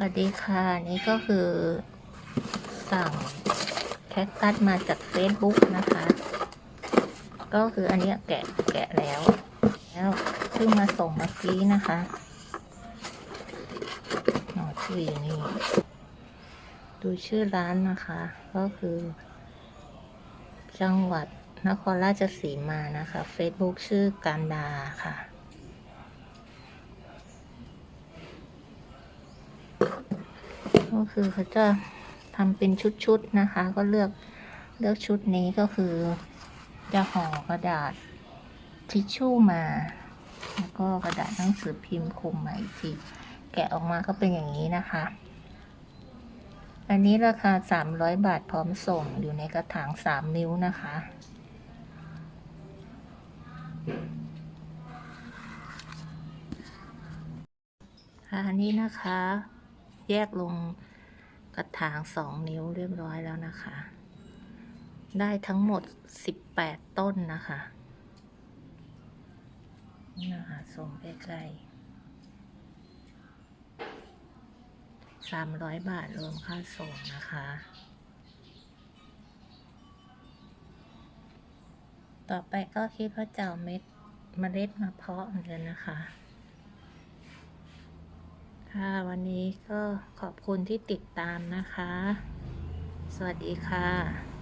วัสดีค่ะ นี่ก็คือสั่งแคคตัสมาจาก Facebook นะคะ ก็คืออันนี้แกะแกะแล้ว แล้วเพิ่งมาส่งเมื่อกี้นะคะหนอชื่ออยู่นี่ ดูชื่อร้านนะคะ ก็คือ จังหวัดนครราชสีมานะคะ Facebook ชื่อการดาค่ะ ก็คือเขาจะทำเป็นชุดๆนะคะ ก็เลือกเลือกชุดนี้ก็คือ จะห่อกระดาษทิชชู่มา แล้วก็กระดาษหนังสือพิมพ์คลุมมาอีกทีแกะออกมาก็เป็นอย่างนี้นะคะ อันนี้ราคา 300 บาทพร้อมส่งอยู่ในกระถาง 3 นิ้วนะคะค่ะอันนี้นะคะ แยกลงกระถาง2นิ้วเรียบร้อยแล้วนะคะ ได้ทั้งหมด18ต้นนะคะนี่นะคะส่งใกล้ๆ300บาทรวมค่าส่งนะคะต่อไปก็คิดว่าจะเอาเม็ดเมล็ดมาเพาะเหมือนกันนะคะ ค่ะ วันนี้ก็ขอบคุณที่ติดตามนะคะ สวัสดีค่ะ